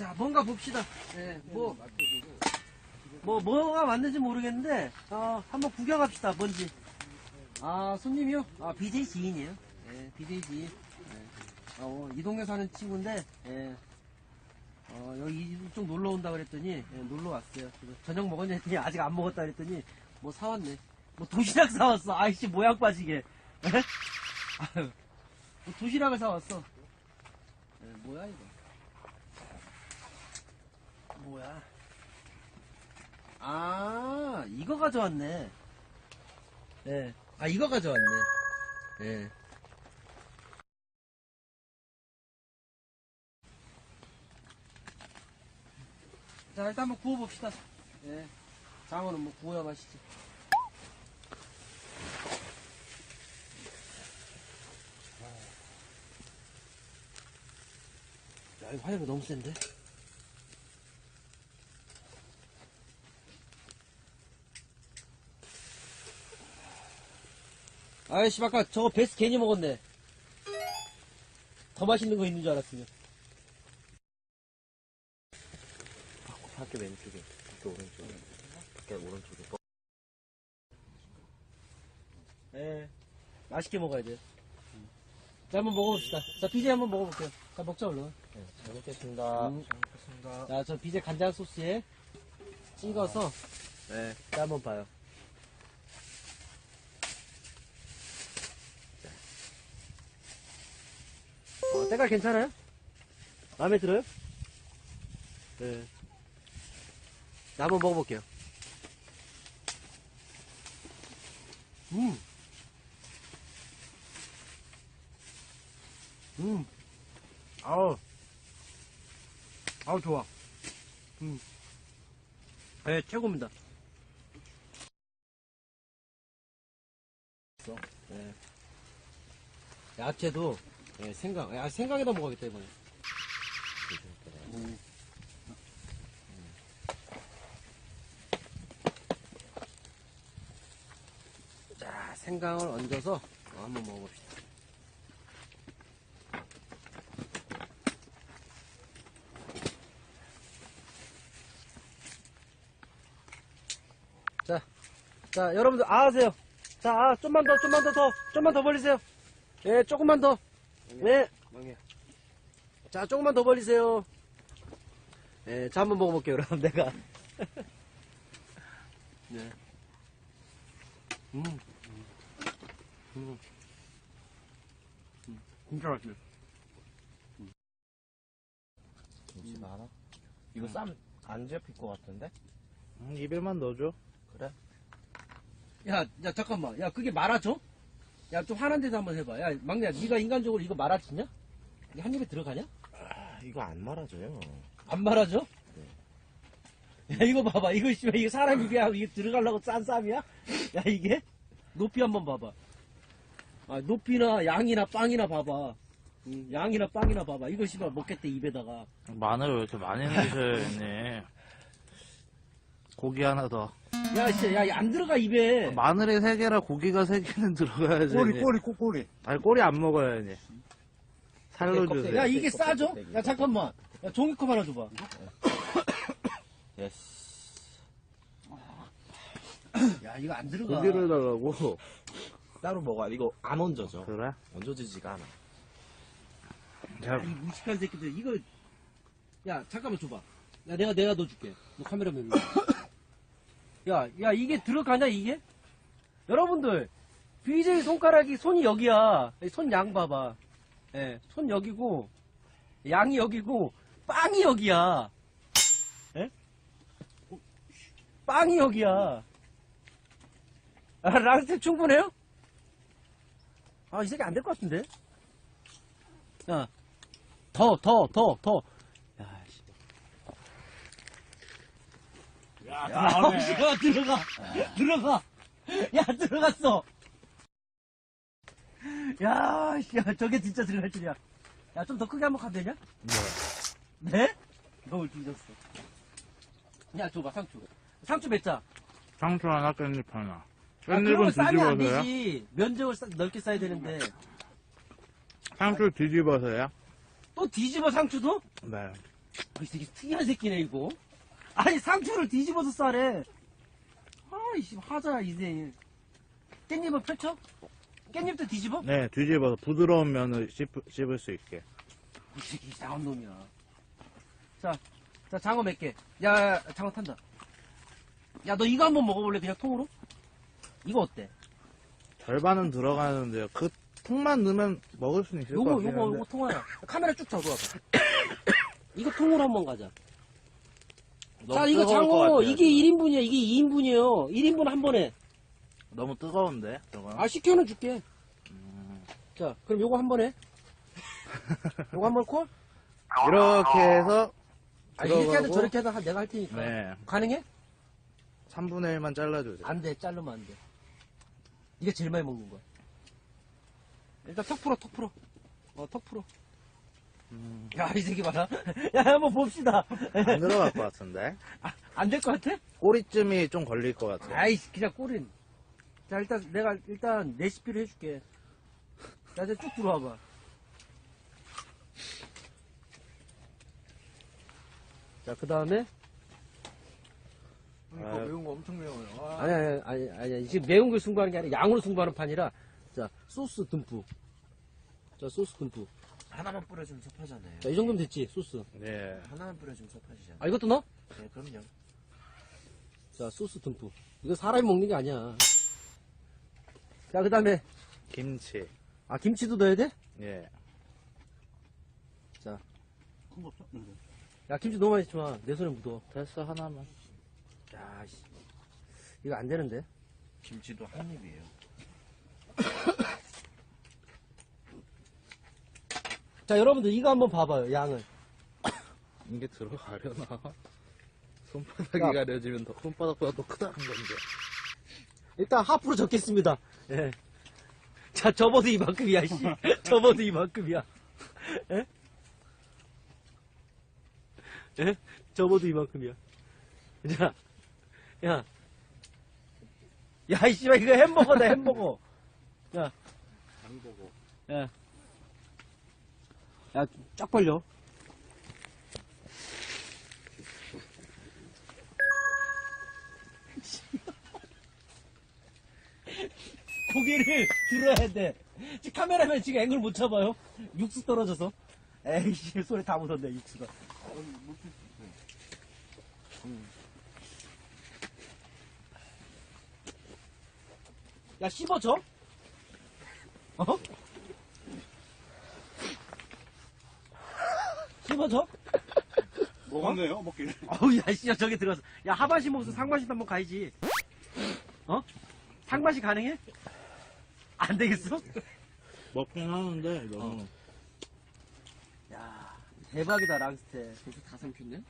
자, 뭔가 봅시다. 네, 뭐, 뭐, 뭐가 맞는지 모르겠는데, 어, 한번 구경합시다, 뭔지. 아, 손님이요? 아, BJ 지인이에요. 예, BJ 지인. 예. 어, 이 동네 사는 친구인데, 예. 어, 여기 좀 놀러 온다 그랬더니, 예, 놀러 왔어요. 저녁 먹었냐 했더니, 아직 안 먹었다 그랬더니, 뭐 사왔네. 뭐 도시락 사왔어. 아이씨, 모양 빠지게. 예? 뭐 도시락을 사왔어. 예, 뭐야, 이거. 뭐야. 아, 이거 가져왔네. 예. 아, 이거 가져왔네. 예. 자, 일단 한번 구워봅시다. 예. 장어는 뭐 구워야 맛있지. 야, 이거 화력이 너무 센데? 아이씨, 아까 저거 베스 괜히 먹었네. 더 맛있는 거 있는 줄 알았으면. 밖에 왼쪽에, 밖에 오른쪽에, 밖에 오른쪽에. 예. 맛있게 먹어야 돼. 자, 한번 먹어봅시다. 자, 비제 한번 먹어볼게요. 자, 먹자, 얼른. 네, 잘 먹겠습니다. 음. 잘 먹겠습니다. 자, 저 비제 간장 소스에 찍어서, 네, 자, 한번 봐요. 어, 때깔 괜찮아요? 마음에 들어요? 네. 자, 한번 먹어볼게요. 음. 음. 아우. 아우, 좋아. 음. 네, 최고입니다. 네. 야채도 네, 생강, 야, 생강에다 먹어야겠다, 이번에. 음. 자, 생강을 얹어서 어, 한번 먹어봅시다. 자, 자, 여러분들, 아 하세요. 자, 아, 좀만 더, 좀만 더, 더, 좀만 더 벌리세요. 예, 조금만 더. 네. 망해. 자, 조금만 더 벌리세요. 예, 자, 한번 먹어볼게요, 그럼 내가. 네. 음. 음. 음. 진짜 맛있네. 김치 많아? 이거 쌈 안 잡힐 것 같은데? 음, 입에만 넣어줘. 그래? 야, 야, 잠깐만. 야, 그게 말아줘? 야, 좀 화난 데도 한번 해봐. 야, 막내야, 네가 인간적으로 이거 말아주냐? 이게 한 입에 들어가냐? 아, 이거 안 말아줘요. 안 말아줘? 야, 이거 봐봐. 이거, 씨발, 이거 사람 입에 하고 이게 들어가려고 싼 쌈이야? 야, 이게? 높이 한번 봐봐. 아, 높이나 양이나 빵이나 봐봐. 응, 양이나 빵이나 봐봐. 이거 씨발 먹겠대, 입에다가. 마늘을 왜 이렇게 많이 넣으셔야 했네. 고기 하나 더. 야, 씨, 야, 안 들어가, 입에. 마늘이 세 개라 고기가 세 개는 들어가야지. 꼬리, 이제. 꼬리, 꼬- 꼬리. 아니, 꼬리 안 먹어야지. 살로 껍데기, 주세요. 야, 이게 싸죠? 야, 잠깐만. 야, 종이 컵 하나 줘봐. 예스. 야, 이거 안 들어가. 고기를 달라고. 따로 먹어. 이거 안 얹어져. 그래? 얹어지지가 않아. 자, 이 무식한 새끼들 이거 야 잠깐만 줘봐 야 내가 내가 넣어줄게 너 카메라맨 일로 와. 야, 야 이게 들어가냐 이게? 여러분들 BJ 손가락이 손이 여기야 손 양 봐봐 예, 손 여기고 양이 여기고 빵이 여기야 예? 빵이 여기야 아, 랑스텝 충분해요? 아 이 새끼 안 될 것 같은데 야 더, 더, 더, 더. 야, 씨. 야, 야, 야, 들어가. 들어가. 야, 들어갔어. 야, 씨, 야, 저게 진짜 들어갈 줄이야. 야, 좀 더 크게 한번 가도 되냐? 네. 네? 너무 뒤졌어. 야, 줘봐, 상추. 상추 몇 자? 상추 하나, 깻잎 하나. 아, 깻잎은 안 뒤집어서요? 되지. 면적을 싸- 넓게 싸야 되는데. 상추 뒤집어서요? 또 뒤집어 상추도? 네. 아, 이 새끼 특이한 새끼네, 이거. 아니, 상추를 뒤집어서 싸래. 아, 이씨, 하자, 이제. 깻잎을 펼쳐? 깻잎도 뒤집어? 네, 뒤집어서 부드러운 면을 씹, 씹을 수 있게. 이 새끼 이상한 놈이야. 자, 자, 장어 몇 개. 야, 야, 장어 탄다. 야, 너 이거 한번 먹어볼래? 그냥 통으로? 이거 어때? 절반은 들어가는데요. 그 통만 넣으면 먹을 수는 있을 것 요거, 같긴 요거, 한데. 요거 통 하나. 카메라 쭉 잡아봐. 이거 통으로 한번 가자. 자, 이거 뜨거울 것 장어, 같아요, 이게 지금. 1인분이야. 이게 2인분이에요. 1인분 한 번에. 너무 뜨거운데, 저거. 아, 시켜는 줄게. 자, 그럼 요거 한 번에. 요거 한 번 콜? 이렇게 해서, 아, 이렇게 하든 들어가고. 저렇게 하든 내가 할 테니까. 네, 가능해? 3분의 1만 잘라주세요. 안 돼, 자르면 안 돼. 이게 제일 많이 먹는 거야. 일단 턱 풀어, 턱 풀어. 어, 턱 풀어. 음. 야, 이 새끼 봐라. 야, 한번 봅시다. 안 들어갈 것 같은데? 안될 것 같아? 꼬리쯤이 좀 걸릴 것 같아요. 아이씨, 그냥 꼬린. 자, 일단 내가 일단 레시피를 해줄게. 자, 이제 쭉 들어와봐. 자, 그 다음에. 이거 매운 거 엄청 매워요. 아, 아니, 아니, 아니, 아니, 아니, 지금 매운 걸 승부하는 게 아니라 양으로 승부하는 판이라. 자, 소스 듬뿍. 자, 소스 듬뿍. 하나만 뿌려주면 섭하잖아요. 자, 이 정도면 됐지, 소스. 네. 하나만 뿌려주면 섭하시잖아요. 아, 이것도 넣어? 네, 그럼요. 자, 소스 듬뿍. 이거 사람이 먹는 게 아니야. 자, 그 다음에, 김치. 아, 김치도 넣어야 돼? 예. 자. 야, 김치 너무 많이 넣지 마. 내 손에 묻어. 됐어, 하나만. 야, 씨. 이거 안 되는데? 김치도 한 입이에요. 자, 여러분들 이거 한번 봐봐요, 양을. 이게 들어가려나? 손바닥이 야. 가려지면 더, 손바닥보다 더 크다는 건데. 일단 하프로 적겠습니다. 예. 자, 접어도 이만큼이야, 씨. 접어도 이만큼이야. 예? 예? 접어도 이만큼이야. 자, 야. 야, 이 씨발, 이거 햄버거다, 햄버거. 야. 햄버거. 야. 야, 쫙 벌려. 고개를 들어야 돼. 지금 카메라맨 지금 앵글 못 잡아요. 육수 떨어져서. 에이씨, 손에 다 묻었네, 육수가. 음. 야, 씹어줘? 어? 씹어줘? 먹었네요, 먹기를. 어우, 야, 씨, 저기 들어가서. 야, 하반신 먹어서 상반신 한번 가야지. 어? 상반신 가능해? 안 되겠어? 먹긴 하는데, 너무. 야, 대박이다, 랑스테. 벌써 다 삼켰네?